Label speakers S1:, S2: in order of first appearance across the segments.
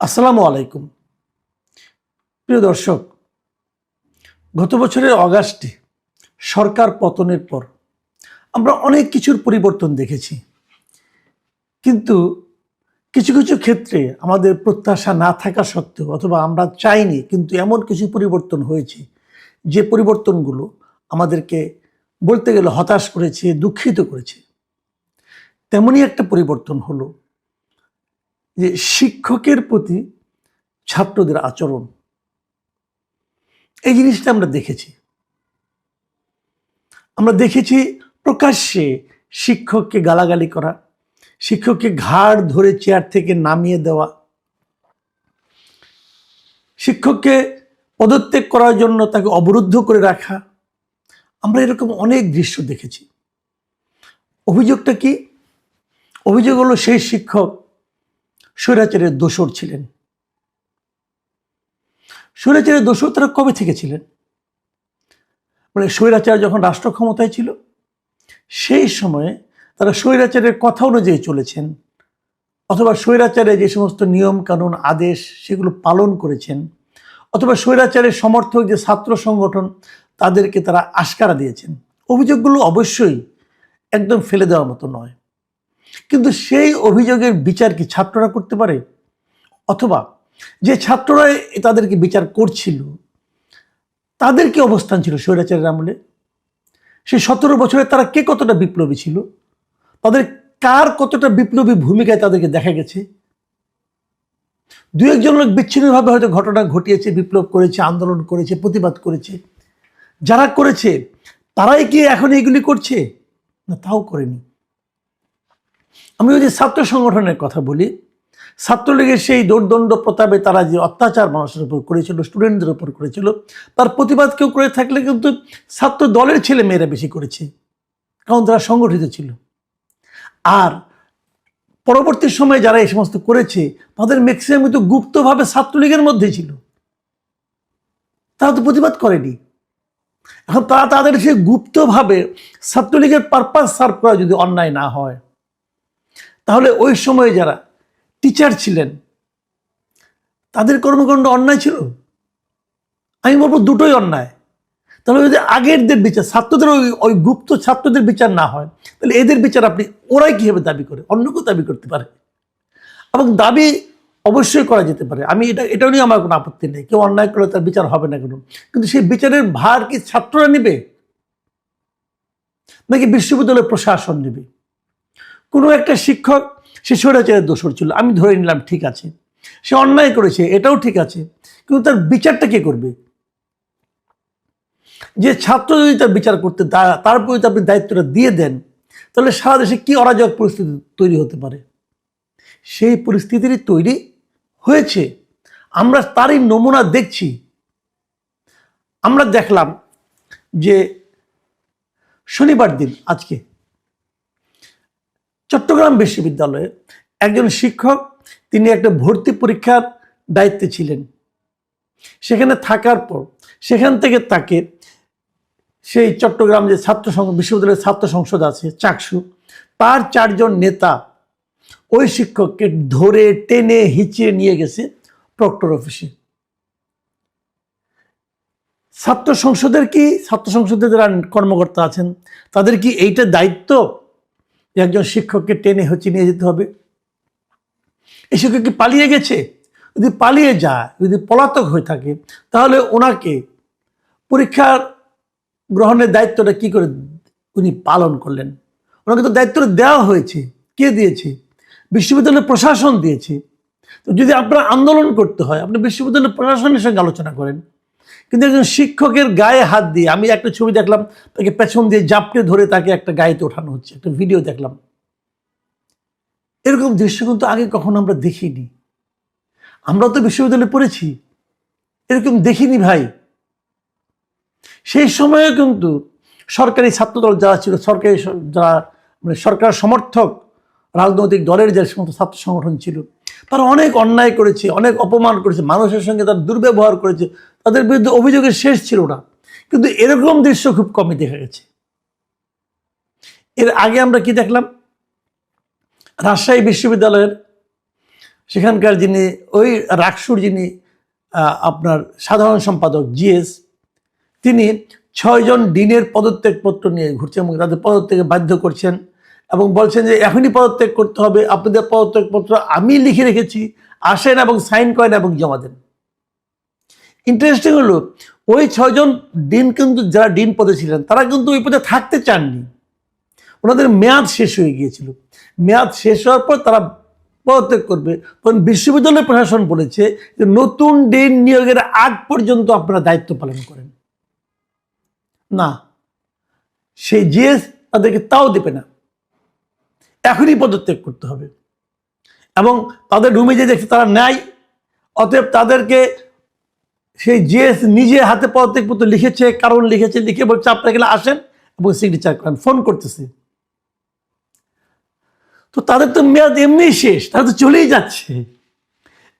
S1: আসসালামু আলাইকুম। প্রিয় দর্শক, গত বছরের অগাস্টে সরকার পতনের পর আমরা অনেক কিছুর পরিবর্তন দেখেছি। কিন্তু কিছু কিছু ক্ষেত্রে আমাদের প্রত্যাশা না থাকা সত্ত্বেও অথবা আমরা চাইনি, কিন্তু এমন কিছু পরিবর্তন হয়েছে। যে পরিবর্তনগুলো আমাদেরকে বলতে গেলে হতাশ করেছে, দুঃখিত করেছে। তেমনই একটা পরিবর্তন হলো যে শিক্ষকের প্রতি ছাত্রদের আচরণ। এই জিনিসটা আমরা দেখেছি। আমরা দেখেছি প্রকাশ্যে শিক্ষককে গালাগালি করা, শিক্ষককে ঘাড় ধরে চেয়ার থেকে নামিয়ে দেওয়া, শিক্ষককে পদত্যাগ করার জন্য তাকে অবরুদ্ধ করে রাখা। আমরা এরকম অনেক দৃশ্য দেখেছি। অভিযোগটা কি? অভিযোগ হলো সেই শিক্ষক স্বৈরাচারের দোসর ছিলেন। স্বৈরাচারের দোসর তারা কবে থেকে ছিলেন? মানে স্বৈরাচার যখন রাষ্ট্র ক্ষমতায় ছিল, সেই সময়ে তারা স্বৈরাচারের কথা অনুযায়ী চলেছেন, অথবা স্বৈরাচারে যে সমস্ত নিয়ম কানুন, আদেশ সেগুলো পালন করেছেন, অথবা স্বৈরাচারের সমর্থক যে ছাত্র সংগঠন, তাদেরকে তারা আশকারা দিয়েছেন। অভিযোগগুলো অবশ্যই একদম ফেলে দেওয়ার মতো নয়। কিন্তু সেই অভিযোগের বিচার কি ছাত্ররা করতে পারে? অথবা যে ছাত্ররা তাদেরকে বিচার করছিল, তাদের কি অবস্থান ছিল স্বৈরাচারের আমলে? সেই সতেরো বছরে তারা কে কতটা বিপ্লবী ছিল? তাদের কার কতটা বিপ্লবী ভূমিকায় তাদেরকে দেখা গেছে? দু একজন লোক বিচ্ছিন্নভাবে হয়তো ঘটনা ঘটিয়েছে, বিপ্লব করেছে, আন্দোলন করেছে, প্রতিবাদ করেছে। যারা করেছে, তারাই কি এখন এইগুলি করছে? না, তাও করেনি। আমি যদি ছাত্র সংগঠনের কথা বলি, ছাত্রলীগের সেই দৌর্দণ্ড প্রতাপে তারা যে অত্যাচার মানুষের উপর করেছিল স্টুডেন্টদের উপর করেছিল, তার প্রতিবাদ কেউ করে থাকলে কিন্তু ছাত্র দলের ছেলে মেয়েরা বেশি করেছে, কারণ তারা সংগঠিত ছিল। আর পরবর্তী সময়ে যারা এই সমস্ত করেছে, তাদের ম্যাক্সিমাম কিন্তু গুপ্তভাবে ছাত্রলীগের মধ্যে ছিল। তারা তো প্রতিবাদ করেনি। এখন তারা তাদের সে গুপ্তভাবে ছাত্রলীগের পারপাস সার্ভ করা যদি অন্যায় না হয় তাহলে ওই সময়ে যারা টিচার ছিলেন, তাদের কর্মকাণ্ড অন্যায় ছিল? আমি বলব দুটোই অন্যায়। তাহলে যদি আগেরদের বিচার, ছাত্রদের ওই ওই গুপ্ত ছাত্রদের বিচার না হয়, তাহলে এদের বিচার আপনি, ওরাই কীভাবে দাবি করে? অন্য কেউ দাবি করতে পারে। এবং দাবি অবশ্যই করা যেতে পারে। আমি এটা এটাও নিয়ে আমার কোনো আপত্তি নেই। কেউ অন্যায় করলে তার বিচার হবে না কেন। কিন্তু সেই বিচারের ভার কি ছাত্ররা নেবে? নাকি বিশ্ববিদ্যালয় প্রশাসন নেবে? কোনো একটা শিক্ষক, সে স্বৈরাচারের দোষর ছিল। আমি ধরে নিলাম ঠিক আছে। সে অন্যায় করেছে, এটাও ঠিক আছে। কিন্তু তার বিচারটা কে করবে? যে ছাত্র যদি তার বিচার করতে তার প্রতি আপনি দায়িত্বটা দিয়ে দেন, তাহলে সারা দেশে কি অরাজক পরিস্থিতি তৈরি হতে পারে? সেই পরিস্থিতিরই তৈরি হয়েছে। আমরা তারই নমুনা দেখছি। আমরা দেখলাম যে শনিবার দিন, আজকে চট্টগ্রাম বিশ্ববিদ্যালয়ে একজন শিক্ষক, তিনি একটা ভর্তি পরীক্ষার দায়িত্বে ছিলেন। সেখানে থাকার পর, সেখান থেকে তাকে সেই চট্টগ্রাম যে ছাত্র বিশ্ববিদ্যালয়ের ছাত্র সংসদ আছে, চাকসু, তার চারজন নেতা ওই শিক্ষককে ধরে, টেনে, হিঁচিয়ে নিয়ে গেছে প্রক্টর অফিসে। ছাত্র সংসদের কি, ছাত্র সংসদের যারা কর্মকর্তা আছেন, তাদের কি এইটা দায়িত্ব? একজন শিক্ষককে টেনে হচ্ছে নিয়ে যেতে হবে। এই শিক্ষক কি পালিয়ে গেছে? যদি পালিয়ে যায়, যদি পলাতক হয়ে থাকে, তাহলে ওনাকে পরীক্ষার গ্রহণের দায়িত্বটা কি করে উনি পালন করলেন? ওনাকে তো দায়িত্বটা দেওয়া হয়েছে। কে দিয়েছে? বিশ্ববিদ্যালয় প্রশাসন দিয়েছে। তো যদি আপনার আন্দোলন করতে হয়, আপনি বিশ্ববিদ্যালয় প্রশাসনের সঙ্গে আলোচনা করেন কিন্তু একজন শিক্ষকের গায়ে হাত দিয়ে, আমি একটা ছবি দেখলাম, তাকে পেছন দিয়ে জাপটে ধরে তাকে একটা গায়েতে ওঠানো হচ্ছে, একটা ভিডিও দেখলাম। এরকম দৃশ্য কিন্তু আগে কখনো আমরা দেখিনি। আমরা তো বিশ্ববিদ্যালয়ে পড়েছি। এরকম দেখিনি ভাই। সেই সময়ে কিন্তু সরকারি ছাত্রদল যারা ছিল, সরকারি যারা মানে সরকার সমর্থক, রাজনৈতিক দলের যে সমস্ত ছাত্র সংগঠন ছিল তারা অনেক অন্যায় করেছে, অনেক অপমান করেছে, মানুষের সঙ্গে তারা দুর্ব্যবহার করেছে, তাদের বিরুদ্ধে অভিযোগের শেষ ছিল না। কিন্তু এরকম দৃশ্য খুব কমই দেখা গেছে। এর আগে আমরা কি দেখলাম? রাজশাহী বিশ্ববিদ্যালয়ের সেখানকার যিনি, ওই রাকসুর যিনি আপনার সাধারণ সম্পাদক জিএস তিনি ছয়জন ডিনের পদত্যাগপত্র নিয়ে ঘুরছেন এবং তাদের পদত্যাগে বাধ্য করছেন। এবং বলছেন যে এখনই পদত্যাগ করতে হবে। আপনাদের পদত্যাগপত্র আমি লিখে রেখেছি, আসেন এবং সাইন করেন এবং জমা দেন। ইন্টারেস্টিং হলো, ওই ছয়জন ডিন কিন্তু যারা ডিন পদে ছিলেন, তারা কিন্তু ওই পদে থাকতে চাননি। ওনাদের মেয়াদ শেষ হয়ে গিয়েছিল। মেয়াদ শেষ হওয়ার পর তারা পদত্যাগ করবে। তখন বিশ্ববিদ্যালয় প্রশাসন বলেছে যে নতুন ডিন নিয়োগের আগ পর্যন্ত আপনারা দায়িত্ব পালন করেন। না সেই জিএস তাদেরকে তাও দেবে না। এখনই পদত্যাগ করতে হবে। এবং তাদের রুমে যে দেখছে তারা নেয় অতএব তাদেরকে সেই জিএস নিজে হাতে পদত্যাগ পদত্যাগপত্র লিখেছে, কারণ লিখেছে, লিখে বলছে, আপনারা গেলে আসেন এবং সিগনেচার করেন ফোন করতেছে। তো তাদের তো মেয়াদ এমনি শেষ, তারা তো চলেই যাচ্ছে।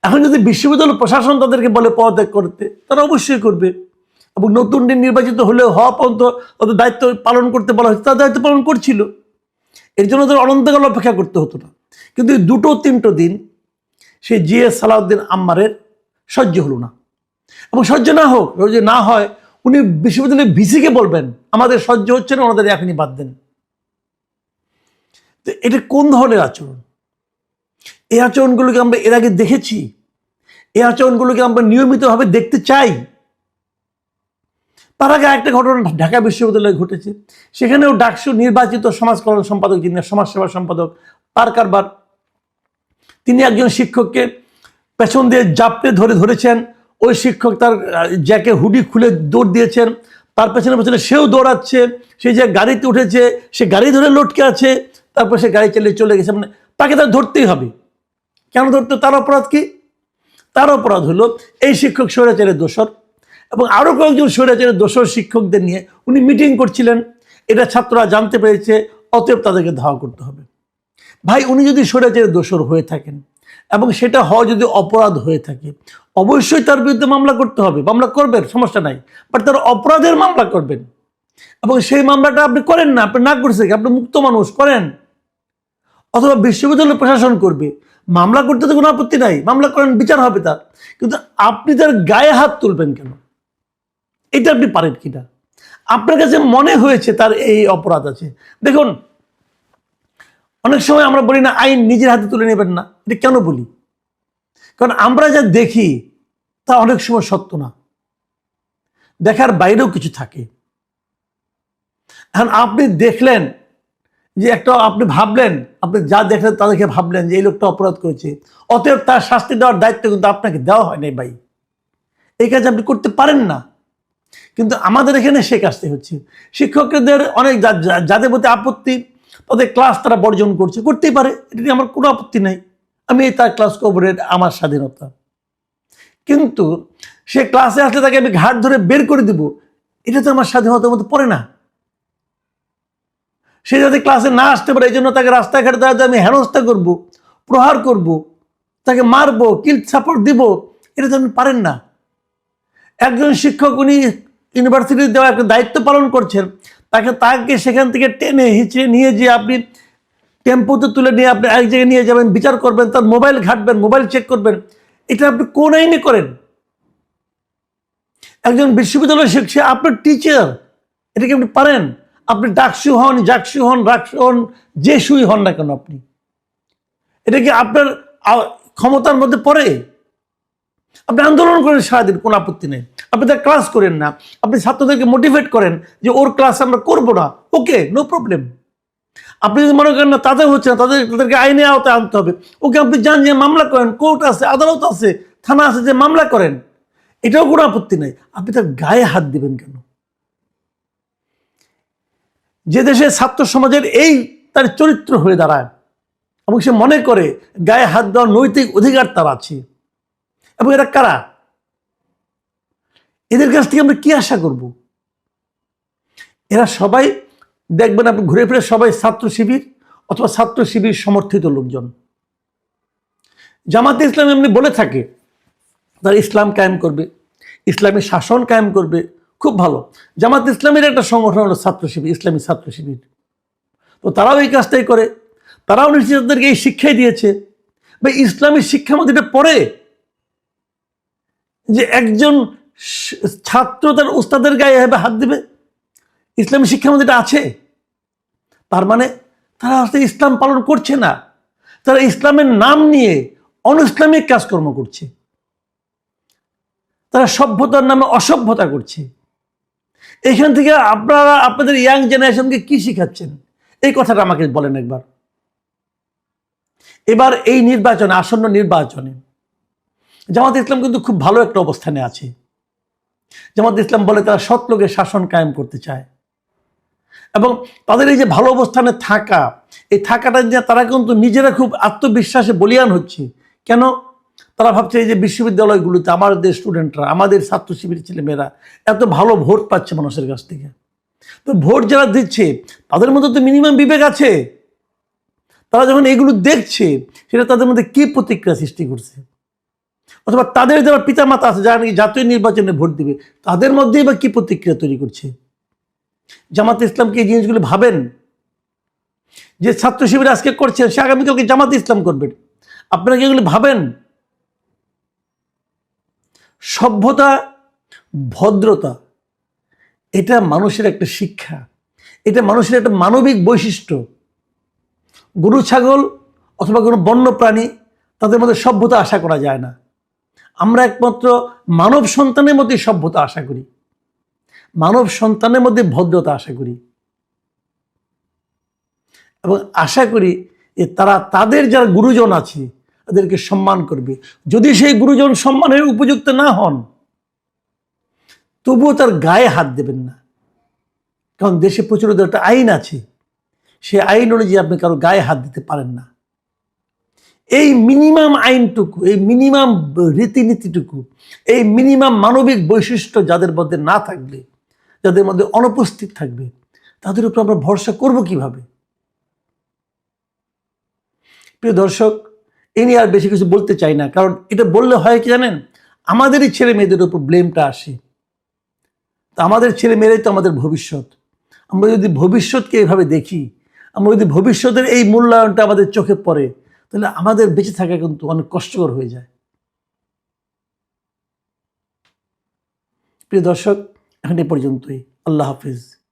S1: এখন যদি বিশ্ববিদ্যালয় প্রশাসন তাদেরকে বলে পদত্যাগ করতে, তারা অবশ্যই করবে। এবং নতুন নির্বাচিত হলেও হওয়া পর্যন্ত তাদের দায়িত্ব পালন করতে বলা হয়েছে তার দায়িত্ব পালন করছিল। এর জন্য তাদের অনন্তকাল অপেক্ষা করতে হতো না। কিন্তু দুটো তিনটো দিন সেই জিএস সালাউদ্দিন আম্মারের সহ্য হলো না। এবং সহ্য না হোক যদি না হয়, উনি বিশ্ববিদ্যালয়ের ভিসিকে বলবেন, আমাদের সহ্য হচ্ছে না, ওনাদের এখনই বাদ দেন। তো এটা কোন ধরনের আচরণ? এই আচরণগুলোকে আমরা এর আগে দেখেছি। এই আচরণগুলোকে আমরা নিয়মিতভাবে দেখতে চাই। তার আগে একটা ঘটনা ঢাকা বিশ্ববিদ্যালয়ে ঘটেছে। সেখানেও ডাকসু নির্বাচিত সমাজ কল্যাণ সম্পাদক, যিনি সমাজসেবা সম্পাদক, তার কারবার। তিনি একজন শিক্ষককে পেছন দিয়ে জাপটে ধরে ধরেছেন। ওই শিক্ষক তার জ্যাকে হুডি খুলে দৌড় দিয়েছেন। তার পেছনে পেছনে সেও দৌড়াচ্ছে। সে যে গাড়িতে উঠেছে, সে গাড়ি ধরে লটকে আছে। তারপর সে গাড়ি চালিয়ে চলে গেছে। মানে তাকে তার ধরতেই হবে। কেন ধরতে তার অপরাধ কি? তার অপরাধ হলো, এই শিক্ষক স্বৈরাচারের দোষর। এবং আরও কয়েকজন স্বৈরাচারের দোষর শিক্ষকদের নিয়ে উনি মিটিং করছিলেন। এটা ছাত্ররা জানতে পেরেছে, অতএব তাদেরকে ধাওয়া করতে হবে। ভাই, উনি যদি স্বৈরাচারের দোষর হয়ে থাকেন এবং সেটা হওয়া যদি অপরাধ হয়ে থাকে, অবশ্যই তার বিরুদ্ধে মামলা করতে হবে। মামলা করবেন, সমস্যা নাই। বাট তার অপরাধের মামলা করবেন। এবং সেই মামলাটা আপনি করেন না, আপনি না করছে? আপনি মুক্ত মানুষ, করেন। অথবা বিশ্ববিদ্যালয় প্রশাসন করবে। মামলা করতে তো কোনো আপত্তি নাই, মামলা করেন, বিচার হবে তার। কিন্তু আপনি তার গায়ে হাত তুলবেন কেন? এটা আপনি পারেন কিনা? আপনার কাছে মনে হয়েছে তার এই অপরাধ আছে। দেখুন, অনেক সময় আমরা বলি না, আইন নিজের হাতে তুলে নেবেন না। এটা কেন বলি? কারণ আমরা যা দেখি, তা অনেক সময় সত্য না। দেখার বাইরেও কিছু থাকে। এখন আপনি দেখলেন যে একটা, আপনি ভাবলেন, আপনি যা দেখলেন তাদেরকে ভাবলেন যে এই লোকটা অপরাধ করেছে। অতএব তার শাস্তি দেওয়ার দায়িত্ব কিন্তু আপনাকে দেওয়া হয় নাই ভাই। এই কাজ আপনি করতে পারেন না। কিন্তু আমাদের এখানে সে কাজটি হচ্ছে। শিক্ষকদের অনেক যাদের প্রতি আপত্তি, তাদের ক্লাস তারা বর্জন করছে, করতেই পারে, এটা আমার কোনো আপত্তি নাই। আমি তার ক্লাস করব আমার স্বাধীনতা। কিন্তু সে ক্লাসে আসলে তাকে আমি ঘাট ধরে বের করে দিব, এটা তো আমার স্বাধীনতার মধ্যে পড়ে না। সে যাতে ক্লাসে না আসতে পারে, এই জন্য তাকে রাস্তাঘাটে দাঁড়াতে আমি হেনস্থা করব, প্রহার করব, তাকে মারবো কিল সাপোর্ট দিব, এটা তো আপনি পারেন না। একজন শিক্ষক উনি ইউনিভার্সিটিতে দেওয়া একটা দায়িত্ব পালন করছেন। তাকে তাকে সেখান থেকে টেনে হিঁচড়ে নিয়ে যে আপনি টেম্পোতে তুলে নিয়ে আপনি এক জায়গায় নিয়ে যাবেন, বিচার করবেন, তার মোবাইল ঘাটবেন মোবাইল চেক করবেন। এটা আপনি কোন আইনে করেন? একজন বিশ্ববিদ্যালয়ের শিক্ষক আপনার টিচার এটা কি আপনি পারেন? আপনি ডাকসু হন, জাকসু হন, রাকসু হন, যে সুই হন না কেন আপনি? এটা কি আপনার ক্ষমতার মধ্যে পড়ে? আপনি আন্দোলন করেন সারাদিন, কোনো আপত্তি নেই। আপনি তার ক্লাস করেন না। আপনি ছাত্রদেরকে মোটিভেট করেন যে ওর ক্লাস আমরা করব না। ওকে নো প্রবলেম আপনি যদি মনে করেন না, তাদের হচ্ছে না, তাদের তাদেরকে আইনে আওতায় আনতে হবে। ওকে আপনি যান যে মামলা করেন কোর্ট আছে, আদালত আছে, থানা আছে যে মামলা করেন, এটাও কোনো আপত্তি নেই। আপনি তার গায়ে হাত দিবেন কেন? যে দেশে ছাত্র সমাজের এই তার চরিত্র হয়ে দাঁড়ায়, এবং সে মনে করে গায়ে হাত দেওয়ার নৈতিক অধিকার তার আছে। এবং এরা কারা? এদের কাছ থেকে আমরা কি আশা করব? এরা সবাই, দেখবেন আপনি ঘুরে ফিরে সবাই ছাত্র শিবির অথবা ছাত্র শিবির সমর্থিত লোকজন। জামাতে ইসলাম এমনি বলে থাকে, তারা ইসলাম কায়েম করবে, ইসলামী শাসন কায়েম করবে, খুব ভালো। জামাত ইসলামের একটা সংগঠন হলো ছাত্র শিবির, ইসলামী ছাত্র শিবির। তো তারাও এই কাজটাই করে, তারাও নিশ্চিতদেরকে এই শিক্ষাই দিয়েছে। বা ইসলামী শিক্ষার মধ্যে এটা পড়ে যে একজন ছাত্র তার উস্তাদের গায়ে এভাবে হাত দেবে? ইসলামী শিক্ষার মধ্যে এটা আছে। তার মানে তারা আসলে ইসলাম পালন করছে না। তারা ইসলামের নাম নিয়ে অনইসলামিক কাজকর্ম করছে। তারা সভ্যতার নামে অসভ্যতা করছে। এখান থেকে আপনারা, আপনাদের ইয়াং জেনারেশনকে কি শিখাচ্ছেন? এই কথাটা আমাকে বলেন একবার। এবার এই নির্বাচনে, আসন্ন নির্বাচনে জামাত ইসলাম কিন্তু খুব ভালো একটা অবস্থানে আছে। জামাত ইসলাম বলে তারা সৎ লোকের শাসন কায়েম করতে চায়। এবং তাদের এই যে ভালো অবস্থানে থাকা, এই থাকাটা নিয়ে তারা কিন্তু নিজেরা খুব আত্মবিশ্বাসে বলিয়ান হচ্ছে। কেন? তারা ভাবছে এই যে বিশ্ববিদ্যালয়গুলোতে আমাদের স্টুডেন্টরা আমাদের ছাত্র শিবিরের ছেলেমেয়েরা এত ভালো ভোট পাচ্ছে মানুষের কাছ থেকে। তো ভোট যারা দিচ্ছে, তাদের মধ্যে তো মিনিমাম বিবেক আছে। তারা যখন এগুলো দেখছে, সেটা তাদের মধ্যে কি প্রতিক্রিয়া সৃষ্টি করছে? অথবা তাদের যারা পিতামাতা আছে, যারা নাকি জাতীয় নির্বাচনে ভোট দিবে, তাদের মধ্যেই বা কি প্রতিক্রিয়া তৈরি করছে? জামাত ইসলামকে এই জিনিসগুলো ভাবেন? যে ছাত্র শিবির আজকে করছেন, সে আগামীকালকে জামাত ইসলাম করবেন আপনারা কি এগুলো ভাবেন? সভ্যতা, ভদ্রতা, এটা মানুষের একটা শিক্ষা। এটা মানুষের একটা মানবিক বৈশিষ্ট্য। গরু, ছাগল অথবা কোনো বন্য প্রাণী তাদের মধ্যে সভ্যতা আশা করা যায় না। আমরা একমাত্র মানব সন্তানের মধ্যে সভ্যতা আশা করি। মানব সন্তানের মধ্যে ভদ্রতা আশা করি। এবং আশা করি যে তারা তাদের যারা গুরুজন আছে, তাদেরকে সম্মান করবে। যদি সেই গুরুজন সম্মানের উপযুক্ত না হন, তবুও তার গায়ে হাত দেবেন না। কারণ দেশে প্রচলিত একটা আইন আছে। সেই আইন অনুযায়ী আপনি কারও গায়ে হাত দিতে পারেন না। এই মিনিমাম আইনটুকু, এই মিনিমাম রীতিনীতিটুকু, এই মিনিমাম মানবিক বৈশিষ্ট্য যাদের মধ্যে না থাকবে, যাদের মধ্যে অনুপস্থিত থাকবে, তাদের উপর আমরা ভরসা করব কীভাবে? প্রিয় দর্শক, এ নিয়ে আর বেশি কিছু বলতে চাই না, কারণ এটা বললে হয় কি জানেন? আমাদেরই ছেলে মেয়েদের উপর ব্লেমটা আসে। তা আমাদের ছেলে মেয়েরাই তো আমাদের ভবিষ্যৎ। আমরা যদি ভবিষ্যৎকে এভাবে দেখি, আমরা যদি ভবিষ্যতের এই মূল্যায়নটা আমাদের চোখে পড়ে তাহলে আমাদের বেঁচে থাকা কিন্তু অনেক কষ্টকর হয়ে যায়। প্রিয় দর্শক, এখন এ পর্যন্তই। আল্লাহ হাফিজ।